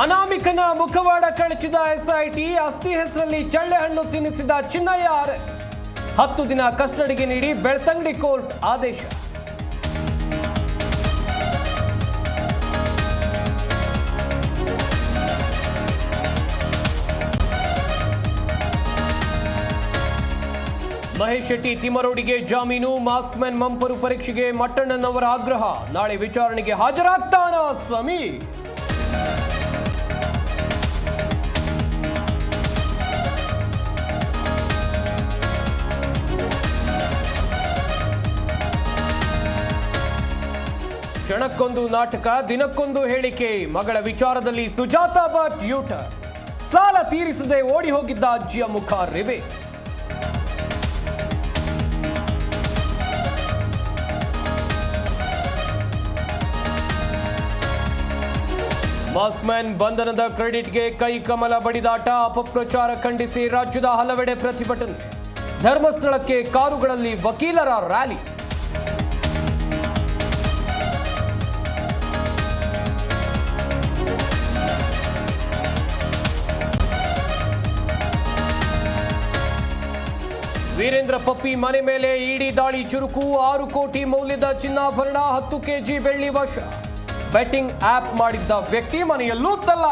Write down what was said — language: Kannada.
ಅನಾಮಿಕನ ಮುಖವಾಡ ಕಳಚಿದ ಎಸ್ಐಟಿ ಅಸ್ಥಿ ಹೆಸರಲ್ಲಿ ಚಳ್ಳೆಹಣ್ಣು ತಿನ್ನಿಸಿದ ಚಿನ್ನಯ್ಯ ಅರೆಸ್ಟ್ ಹತ್ತು ದಿನ ಕಸ್ಟಡಿಗೆ ನೀಡಿ ಬೆಳ್ತಂಗಡಿ ಕೋರ್ಟ್ ಆದೇಶ. ಮಹೇಶ್ ಶೆಟ್ಟಿ ತಿಮರೋಡಿಗೆ ಜಾಮೀನು ಮಾಸ್ಕ್ ಮ್ಯಾನ್ ಮಂಪರು ಪರೀಕ್ಷೆಗೆ ಮಟ್ಟಣ್ಣನವರ ಆಗ್ರಹ. ನಾಳೆ ವಿಚಾರಣೆಗೆ ಹಾಜರಾಗ್ತಾನ ಸಮೀರ್? ಕ್ಷಣಕ್ಕೊಂದು ನಾಟಕ, ದಿನಕ್ಕೊಂದು ಹೇಳಿಕೆ. ಮಗಳ ವಿಚಾರದಲ್ಲಿ ಸುಜಾತಾ ಭಟ್ ಯೂಟರ್. ಸಾಲ ತೀರಿಸದೆ ಓಡಿ ಹೋಗಿದ್ದ ಅಜ್ಜಿಯ ಮುಖ ರಿವೆ. ಮಾಸ್ಕ್ ಮ್ಯಾನ್ ಬಂಧನದ ಕ್ರೆಡಿಟ್ಗೆ ಕೈ ಕಮಲ ಬಡಿದಾಟ, ಅಪಪ್ರಚಾರ ಖಂಡಿಸಿ ರಾಜ್ಯದ ಹಲವೆಡೆ ಪ್ರತಿಭಟನೆ. ಧರ್ಮಸ್ಥಳಕ್ಕೆ ಕಾರುಗಳಲ್ಲಿ ವಕೀಲರ ರ್ಯಾಲಿ. ವೀರೇಂದ್ರ ಪಪ್ಪಿ ಮನೆ ಮೇಲೆ ಇಡಿ ದಾಳಿ ಚುರುಕು, ಆರು ಕೋಟಿ ಮೌಲ್ಯದ ಚಿನ್ನಾಭರಣ, ಹತ್ತು ಕೆಜಿ ಬೆಳ್ಳಿ ವಶ. ಬೆಟ್ಟಿಂಗ್ ಆಪ್ ಮಾಡಿದ್ದ ವ್ಯಕ್ತಿ ಮನೆಯಲ್ಲೂ ತಲ್ಲ.